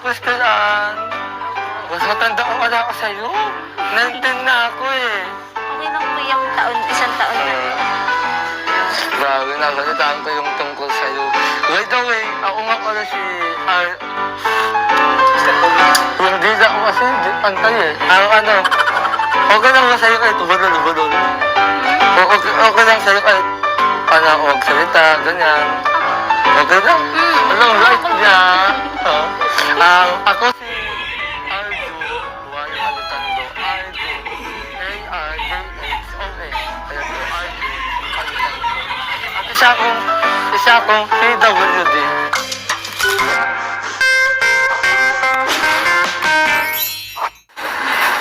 Kristian, mas matanda ko wala ako sa'yo. 19 na ako eh. Okay lang po yung taon, isang taon na. Grabe, nabalitaan ko yung tungkol sa'yo. By the way, ako nga pala si Ar... Yung dila ko kasi, pantay eh. Ang ano, okay lang ba sa'yo kahit ubadol-ubadol? O okay, okay lang sa'yo kahit ano, huwag salita, ganyan. Okay lang? Mm. Anong right niya? Oh. Ang ako si Arjo, Buhay Alutando. Arjo, A-R-J-H-O-A. Kaya po, Alutando. At isa akong, isa akong PWD.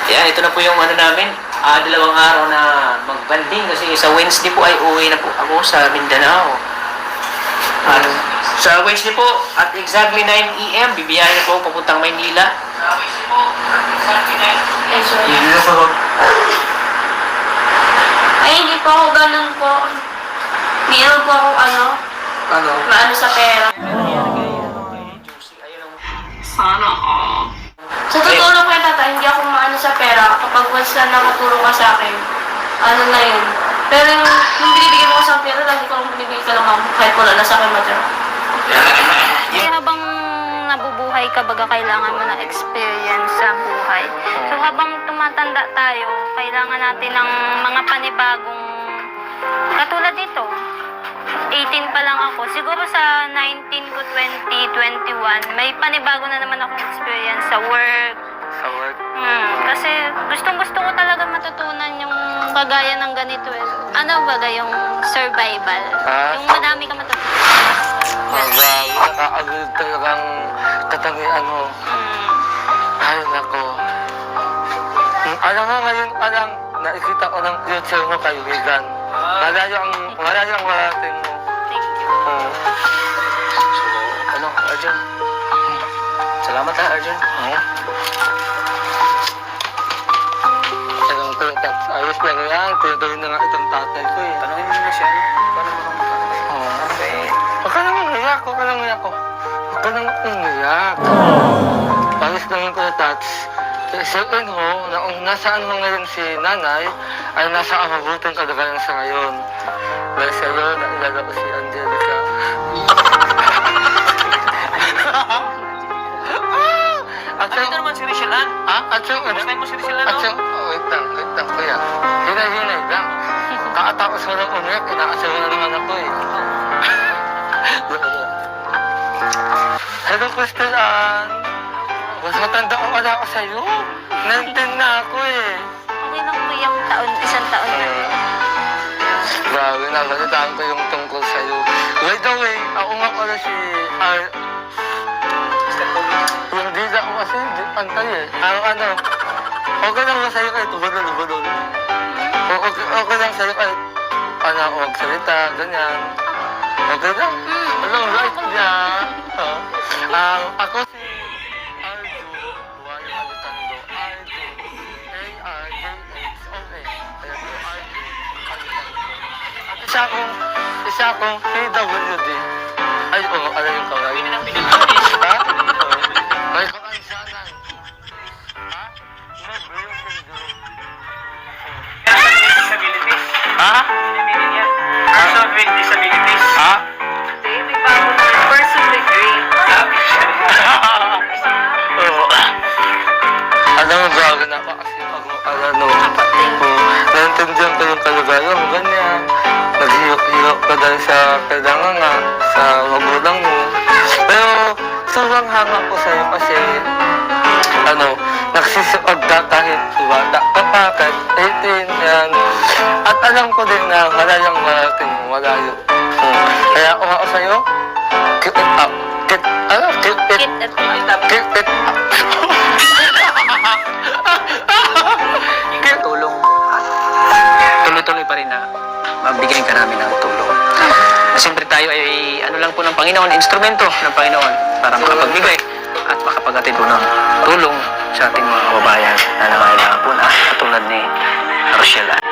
Yan, ito na po yung ano namin, ah, dalawang araw na magbanding kasi sa Wednesday po ay uwi na po ako sa Mindanao. At sa Wednesday po, at exactly 9 a.m., bibiyahin na po papuntang Maynila. Sa Wednesday po, at exactly 9 Ay, sorry. a.m. Ay, hindi po ako ganun po. Hindi naman po ako ano, Ano? maano sa pera. Sana Sa totoo lang kaya tata, hindi ako maano sa pera. Kapag once na nakatulong ka sa akin, ano na yun. Pero yung, binibigyan mo ko sa pera, lagi ko lang binibigay ka lang ako kahit wala na sa akin matira. Kasi habang nabubuhay ka, baga kailangan mo ng experience sa buhay. So habang tumatanda tayo, kailangan natin ng mga panibagong, katulad dito, 18 pa lang ako. Siguro sa 19 ko 20, 21, may panibago na naman akong experience sa work. Sa work? Hmm, kasi gusto kagaya ng ganito eh. Ano ba yung survival? Ah? Yung madami ka matutunan. Ang grabe, nakakagod talagang katangian mo. Hmm. Ay, nako. Hmm, Alam mo ngayon, parang nakikita ko ng future mo kay Regan. Malayo ang, malayo ang marating mo. Thank you. Hmm. So, ano, Arjun? Salamat ha, Arjun. Hmm. Alam ayos lang yan. Tuloy na nga itong tatay ko eh. Tanungin mo na siya, ano? Paano mo Oh. Ano ba eh? Huwag ka nang umiyak, huwag ka nang umiyak ko. Huwag ka nang umiyak. Ayos lang yung kuya tats. Isipin mo na kung nasaan mo ngayon si nanay, ay nasa ang mabuting kalagayan sa ngayon. Dahil sa iyo, nailala ko si Angelica. At Ano yung, ito naman si Rachel Ann? ah, at yung, Gusto mo si Rachel Ann, at yung, Ko lang umiyak, inaasar na naman ako eh. Hello, Crystal Ann. Mas matanda ko wala ako sa'yo. 19 na ako eh. Okay lang po yung taon, isang taon na. Grabe, nabalitaan ko yung tungkol sa'yo. By the way, ako nga pala si Ar... Yung dila ko kasi, di pantay eh. Ang ano, okay lang ba sa'yo kahit ubadol-ubadol? O okay, okay lang sa'yo kahit ano, huwag salita, ganyan. Okay lang? Mm. Anong right niya? Oh. Ang ako si Arjo, Buhay Alutando. Arjo, A-R-J-H-O-A. Kaya po, Arjo, Alutando. At isa akong, isa akong PWD. Ay, oo, oh, alam yung kaway. Pinin ang pinag-alis. Ha? May kakansanan. Ha? No, brain syndrome. Disabilities. Ha? Pinipinin yan. With disabilities. Ha? Hindi, may bago na. Person with dream. Sabi siya. Oo. Alam mo, bago na pa kasi pag ano. Oo. Naintindihan ko yung kalagayan mo, ganyan. Naghihirap ka dahil sa kailangan nga, sa magulang mo. Pero, sobrang hanga ko sa'yo kasi, ano, nagsisipag ka pa, kahit 18, yan. At alam ko din na malayang marating, malayo. Hmm. Kaya ako nga sa'yo, keep it up. Keep, ano, keep it, Kit at keep it up. Tulong at tuloy-tuloy pa rin na mabigyan ka namin ng tulong. Na siyempre tayo ay ano lang po ng Panginoon, instrumento ng Panginoon para makapagbigay at makapaghatid po ng tulong sa ating mga kababayan na nangailangan po na katulad ni Rochelle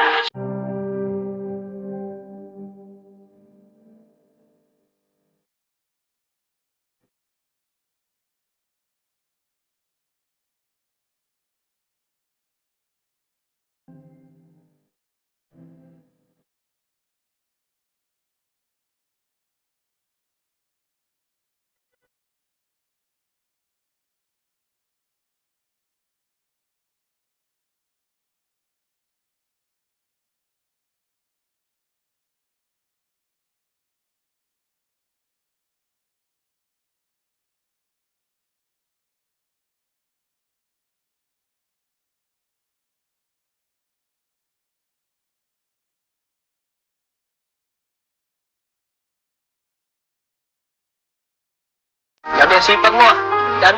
Ang sipag mo ah. Dami.